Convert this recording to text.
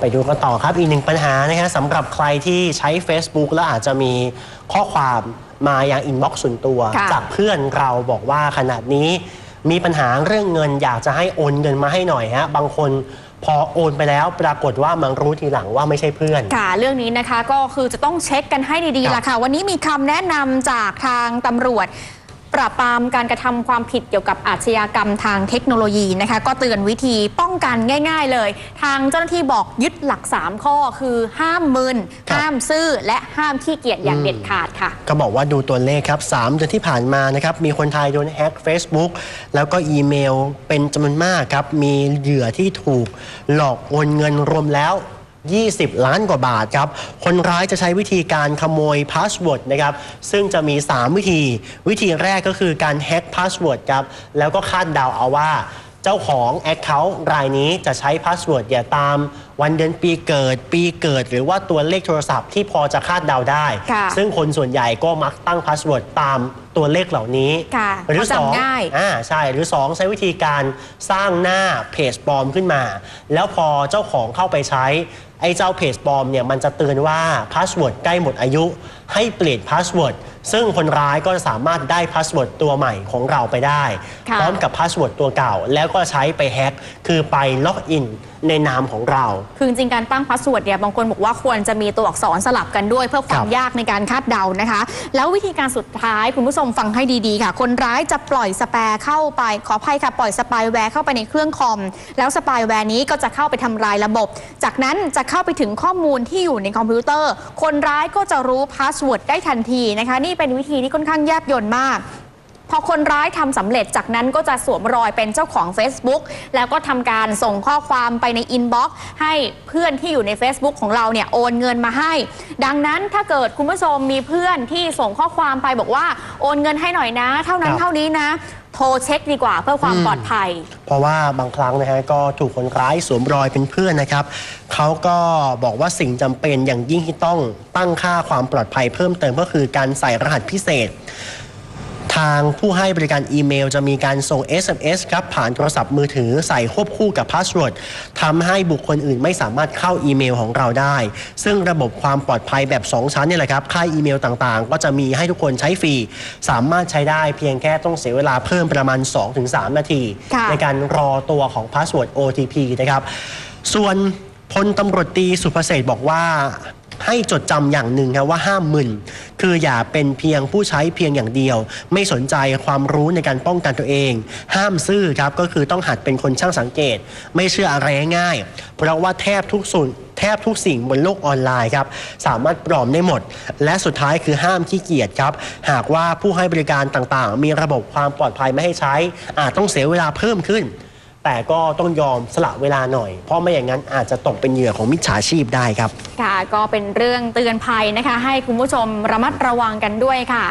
ไปดูกันต่อครับอีกหนึ่งปัญหานะฮะสำหรับใครที่ใช้ Facebook แล้วอาจจะมีข้อความมาอย่างอินบ็อกซ์ส่วนตัว ค่ะจากเพื่อนเราบอกว่าขนาดนี้มีปัญหาเรื่องเงินอยากจะให้โอนเงินมาให้หน่อยฮะบางคนพอโอนไปแล้วปรากฏว่ามารู้ทีหลังว่าไม่ใช่เพื่อน ค่ะเรื่องนี้นะคะก็คือจะต้องเช็คกันให้ดีครับๆล่ะค่ะ วันนี้มีคำแนะนำจากทางตำรวจ ปราบปรามการกระทำความผิดเกี่ยวกับอาชญากรรมทางเทคโนโลยีนะคะ ก็เตือนวิธีป้องกันง่าย ๆ เลย ทางเจ้าหน้าที่บอกยึดหลัก 3 ข้อคือห้ามมึนครับห้ามซื่อและห้ามขี้เกียจอย่างอืมเด็ดขาดค่ะ ก็บอกว่าดูตัวเลขครับ3เดือนที่ผ่านมานะครับมีคนไทยโดนแฮ็ก Facebook แล้วก็อีเมลเป็นจำนวนมากครับมีเหยื่อที่ถูกหลอกโอนเงินรวมแล้ว 20 ล้านกว่าบาทครับ คนร้ายจะใช้วิธีการขโมยพาสเวิร์ดนะครับ ซึ่งจะมี 3 วิธี วิธีแรกก็คือการแฮ็กพาสเวิร์ดครับ แล้วก็คาดเดาเอาว่า เจ้าของ Account รายนี้จะใช้พาสเวิร์ดอย่าตาม วันเดือนปีเกิด ปีเกิด หรือว่าตัวเลขโทรศัพท์ที่พอจะคาดเดาได้ ค่ะ ซึ่งคนส่วนใหญ่ก็มักตั้งพาสเวิร์ดตามตัวเลขเหล่านี้ ค่ะหรือเขาจำสองง่าย อ่าใช่ หรือ 2 ใช้วิธีการสร้างหน้าเพจปลอมขึ้นมา แล้วพอเจ้าของเข้าไปใช้ ไอ้เจ้าเพจปลอมเนี่ยมันจะเตือนว่าพาสเวิร์ดใกล้หมดอายุ ให้เปลี่ยนพาสเวิร์ด ซึ่งคนร้ายก็จะสามารถได้พาสเวิร์ดตัวใหม่ของเราไปได้ค่ะพร้อมกับพาสเวิร์ดตัวเก่า แล้วก็ใช้ไปแฮ็กคือไปล็อกอินในนามของเรา คือจริงๆการตั้งพาสเวิร์ดเนี่ยบางคนบอกว่าควรจะมีตัวอักษรสลับกันด้วย เพื่อความครับยากในการคาดเดานะคะ แล้ววิธีการสุดท้ายคุณผู้ชมฟังให้ดีๆค่ะ คนร้ายจะปล่อยสแปร์เข้าไป ขออภัยค่ะปล่อยสปายแวร์เข้าไปในเครื่องคอม แล้วสปายแวร์นี้ก็จะเข้าไปทำลายระบบ จากนั้นจะเข้าไปถึงข้อมูลที่อยู่ในคอมพิวเตอร์ คนร้ายก็จะรู้พาสเวิร์ดได้ทันทีนะคะนี่เป็นวิธีที่ค่อนข้างแยบยลมาก พอคนร้ายทำสำเร็จจากนั้นก็จะสวมรอยเป็นเจ้าของ Facebook แล้วก็ทำการส่งข้อความไปในอินบ็อกซ์ให้เพื่อนที่อยู่ใน Facebook ของเราเนี่ยโอนเงินมาให้ ดังนั้นถ้าเกิดคุณผู้ชมมีเพื่อนที่ส่งข้อความไปบอกว่าโอนเงินให้หน่อยนะ เท่านั้คนรับเท่านี้นะ โทรเช็คดีกว่าเพื่อความอืมปลอดภัย เพราะว่าบางครั้งนะฮะก็ถูกคนร้ายสวมรอยเป็นเพื่อนนะครับเขาก็บอกว่าสิ่งจำเป็นอย่างยิ่งที่ต้องตั้งค่าความปลอดภัยเพิ่มเติมก็คือการใส่รหัสพิเศษ ทางผู้ให้บริการอีเมล จะมีการส่ง SMS ครับผ่านโทรศัพท์มือถือใส่ควบคู่กับพาสเวิร์ดทำให้บุคคลอื่นไม่สามารถเข้าอีเมลของเราได้ ซึ่งระบบความปลอดภัยแบบ 2 ชั้นเนี่ยแหละครับค่ายอีเมลต่างๆ ก็จะมีให้ทุกคนใช้ฟรี สามารถใช้ได้เพียงแค่ต้องเสียเวลาเพิ่มประมาณ 2-3 นาทีค่ะในการรอตัวของพาสเวิร์ด OTP นะครับส่วนพลตำรวจตรีสุภเศรษฐ์บอกว่า ให้จดจำอย่างหนึ่งครับว่าห้ามมึน คืออย่าเป็นเพียงผู้ใช้เพียงอย่างเดียว ไม่สนใจความรู้ในการป้องกันตัวเอง ห้ามซื่อครับก็คือต้องหัดเป็นคนช่างสังเกต ไม่เชื่ออะไรง่าย เพราะว่าแทบทุกส่วนแทบทุกสิ่งบนโลกออนไลน์ครับสามารถปลอมได้หมด และสุดท้ายคือห้ามขี้เกียจครับ หากว่าผู้ให้บริการต่างๆ มีระบบความปลอดภัยไม่ให้ใช้อาจต้องเสียเวลาเพิ่มขึ้น แต่ก็ต้องยอมสละเวลาหน่อย เพราะไม่อย่างนั้นอาจจะตกเป็นเหยื่อของมิจฉาชีพได้ครับ ค่ะก็เป็นเรื่องเตือนภัยนะคะ ให้คุณผู้ชมระมัดระวังกันด้วยค่ะ